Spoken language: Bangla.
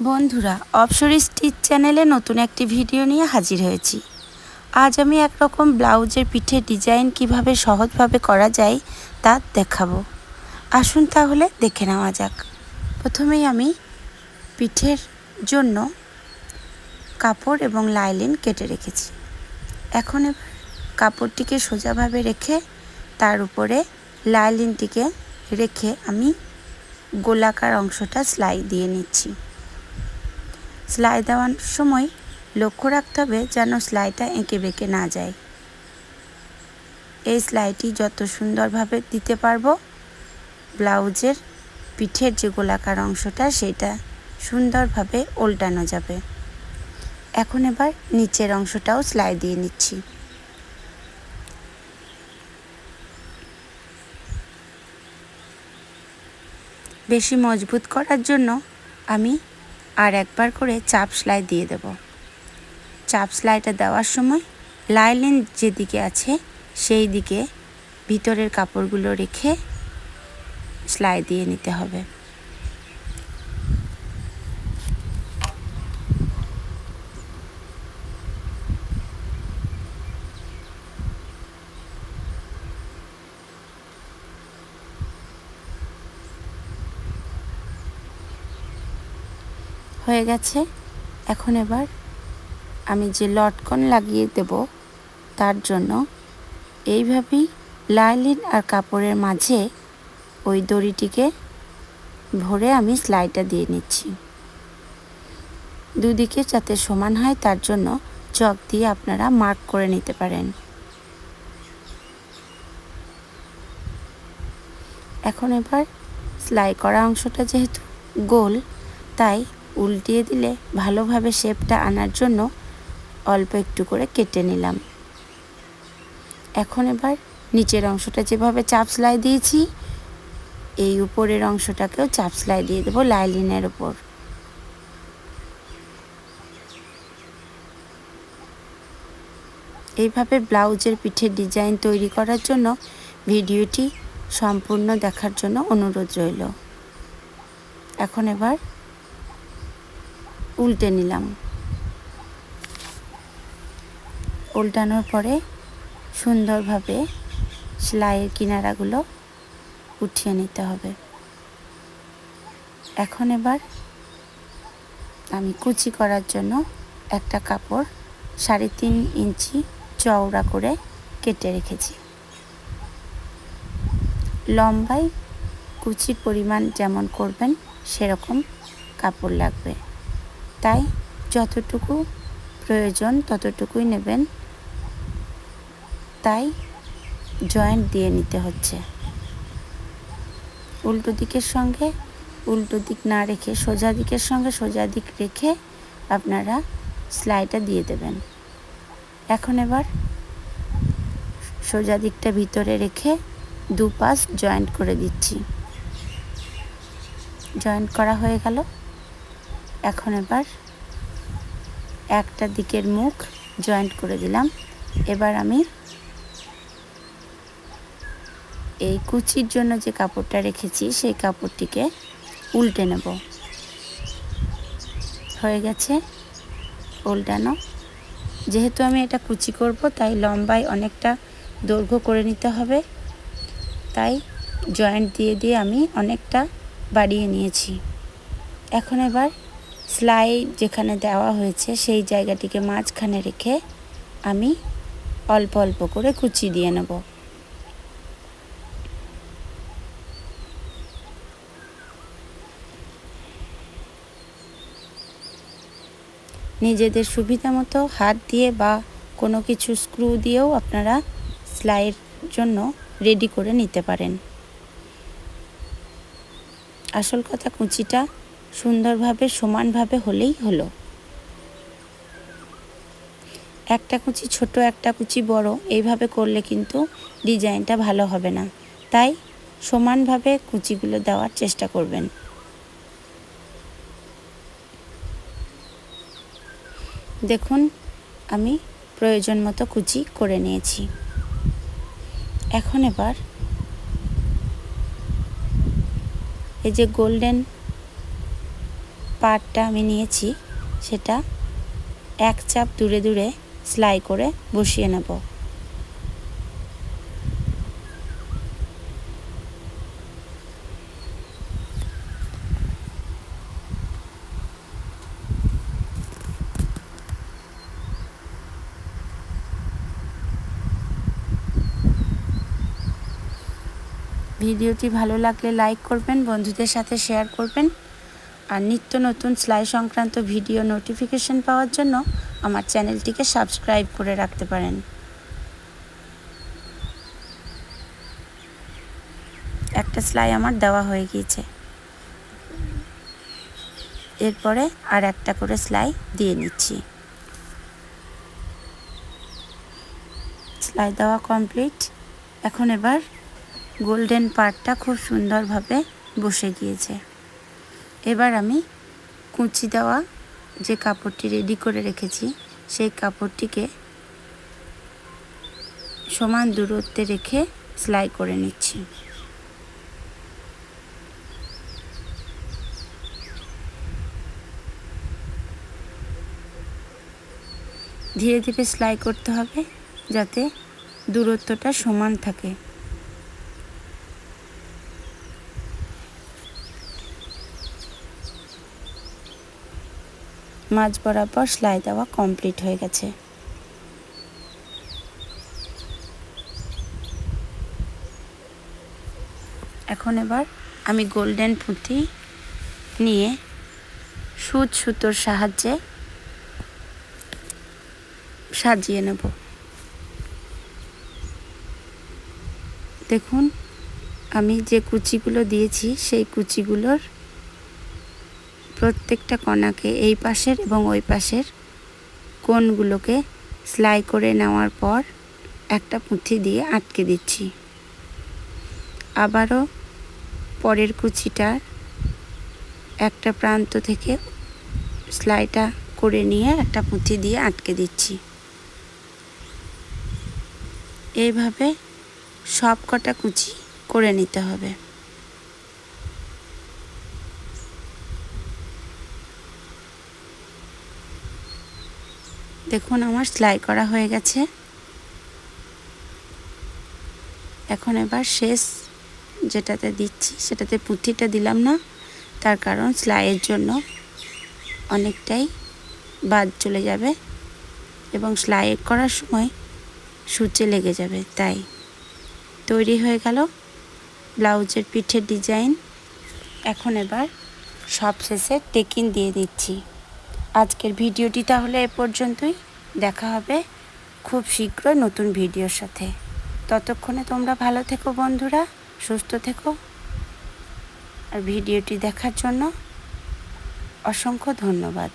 বন্ধুরা অপসরি স্টিচ চ্যানেলে নতুন একটি ভিডিও নিয়ে হাজির হয়েছি। আজ আমি একরকম ব্লাউজের পিঠে ডিজাইন কীভাবে সহজভাবে করা যায় তা দেখাবো। আসুন তাহলে দেখে নেওয়া যাক। প্রথমেই আমি পিঠের জন্য কাপড় এবং লাইলিন কেটে রেখেছি। এখন কাপড়টিকে সোজাভাবে রেখে তার উপরে লাইলিনটিকে রেখে আমি গোলাকার অংশটা সেলাই দিয়ে নিচ্ছি। সেলাই দেওয়ার সময় লক্ষ্য রাখতে হবে যেন সেলাইটা এঁকে বেঁকে না যায়। এই সেলাইটি যত সুন্দরভাবে দিতে পারব, ব্লাউজের পিঠের যে গোলাকার অংশটা সেটা সুন্দরভাবে উল্টানো যাবে। এখন এবার নিচের অংশটাও সেলাই দিয়ে নিচ্ছি। বেশি মজবুত করার জন্য আমি আর একবার করে চাপ সেলাই দিয়ে দেব। চাপ সেলাইটা দেওয়ার সময় লাইলেন যেদিকে আছে সেই দিকে ভিতরের কাপড়গুলো রেখে সেলাই দিয়ে নিতে হবে। হয়ে গেছে। এখন এবার আমি যে লটকন লাগিয়ে দেব, তার জন্য এইভাবেই লাইলিন আর কাপড়ের মাঝে ওই দড়িটিকে ভরে আমি সেলাইটা দিয়ে নিচ্ছি। দুদিকে যাতে সমান হয়, তার জন্য চক দিয়ে আপনারা মার্ক করে নিতে পারেন। এখন এবার সেলাই করা অংশটা যেহেতু গোল, তাই উল্টিয়ে দিলে ভালোভাবে শেপটা আনার জন্য অল্প একটু করে কেটে নিলাম। এখন এবার নিচের অংশটা যেভাবে চাপ সেলাই দিয়েছি, এই উপরের অংশটাকেও চাপ সেলাই দিয়ে দেবো লাইলিনের উপর। এইভাবে ব্লাউজের পিঠের ডিজাইন তৈরি করার জন্য ভিডিওটি সম্পূর্ণ দেখার জন্য অনুরোধ রইল। এখন এবার উল্টে নিলাম। উল্টানোর পরে সুন্দরভাবে সেলাইয়ের কিনারাগুলো উঠিয়ে নিতে হবে। এখন এবার আমি কুচি করার জন্য একটা কাপড় সাড়ে তিন ইঞ্চি চওড়া করে কেটে রেখেছি। লম্বায় কুচির পরিমাণ যেমন করবেন, সেরকম কাপড় লাগবে। তাই যতটুকু প্রয়োজন ততটুকুই নেবেন। তাই জয়েন্ট দিয়ে নিতে হচ্ছে। উল্টো দিকের সঙ্গে, উল্টো দিক না রেখে, সোজা দিকের সঙ্গে সোজা দিক রেখে আপনারা সেলাইটা দিয়ে দেবেন। এখন এবার সোজা দিকটা ভিতরে রেখে দু পাশ জয়েন্ট করে দিচ্ছি। জয়েন্ট করা হয়ে গেল। এখন এবার একটা দিকের মুখ জয়েন্ট করে দিলাম। এবার আমি এই কুচির জন্য যে কাপড়টা রেখেছি, সেই কাপড়টিকে উল্টে নেব। হয়ে গেছে উল্টানো। যেহেতু আমি এটা কুচি করব, তাই লম্বায় অনেকটা দৈর্ঘ্য করে নিতে হবে। তাই জয়েন্ট দিয়ে দিয়ে আমি অনেকটা বাড়িয়ে নিয়েছি। এখন এবার সেলাই যেখানে দেওয়া হয়েছে, সেই জায়গাটিকে মাঝখানে রেখে আমি অল্প অল্প করে কুচি দিয়ে নেব। নিজেদের সুবিধা মতো হাত দিয়ে বা কোনো কিছু স্ক্রু দিয়েও আপনারা সেলাইয়ের জন্য রেডি করে নিতে পারেন। আসল কথা কুচিটা সুন্দরভাবে, সমানভাবে হলেই হলো। একটা কুচি ছোট, একটা কুচি বড়, এইভাবে করলে কিন্তু ডিজাইনটা ভালো হবে না। তাই সমানভাবে কুচিগুলো দেওয়ার চেষ্টা করবেন। দেখুন, আমি প্রয়োজন মতো কুচি করে নিয়েছি। এখন এবার এই যে গোল্ডেন পার্টটা আমি নিয়েছি, সেটা এক চাপ দূরে দূরে সেলাই করে বসিয়ে নেব। ভিডিওটি ভালো লাগলে লাইক করবেন, বন্ধুদের সাথে শেয়ার করবেন। আর নিত্য নতুন সেলাই সংক্রান্ত ভিডিও নোটিফিকেশন পাওয়ার জন্য আমার চ্যানেলটিকে সাবস্ক্রাইব করে রাখতে পারেন। একটা সেলাই আমার দেওয়া হয়ে গিয়েছে। এরপরে আর একটা করে সেলাই দিয়ে নিচ্ছি। সেলাই দেওয়া কমপ্লিট এখন এবার গোল্ডেন পার্টটা খুব সুন্দরভাবে বসে গিয়েছে। এবার আমি কুচি দেওয়া যে কাপড়টি রেডি করে রেখেছি, সেই কাপড়টিকে সমান দূরত্বে রেখে সেলাই করে নিচ্ছি। ধীরে ধীরে সেলাই করতে হবে যাতে দূরত্বটা সমান থাকে। মাঝ বরাবর সেলাই দেওয়া কমপ্লিট হয়ে গেছে। এখন এবার আমি গোল্ডেন পুঁতি নিয়ে সুচ সুতোর সাহায্যে সাজিয়ে নেব। দেখুন, আমি যে কুচিগুলো দিয়েছি, সেই কুচিগুলোর প্রত্যেকটা কণাকে এই পাশের এবং ওই পাশের কোণগুলোকে সেলাই করে নেওয়ার পর একটা পুঁথি দিয়ে আটকে দিচ্ছি। আবারও পরের কুচিটার একটা প্রান্ত থেকে সেলাইটা করে নিয়ে একটা পুঁথি দিয়ে আটকে দিচ্ছি। এইভাবে সব কটা কুচি করে নিতে হবে। দেখুন, আমার সেলাই করা হয়ে গেছে। এখন এবার শেষ যেটাতে দিচ্ছি, সেটাতে পুঁথিটা দিলাম না। তার কারণ সেলাইয়ের জন্য অনেকটাই বাদ চলে যাবে এবং সেলাই করার সময় সূচে লেগে যাবে, তাই। তৈরি হয়ে গেল ব্লাউজের পিঠের ডিজাইন। এখন এবার সব শেষে টেকিন দিয়ে দিচ্ছি। আজকের ভিডিওটি তাহলে এ পর্যন্তই। দেখা হবে খুব শীঘ্র নতুন ভিডিওর সাথে। ততক্ষণে তোমরা ভালো থেকো বন্ধুরা, সুস্থ থেকো। আর ভিডিওটি দেখার জন্য অসংখ্য ধন্যবাদ।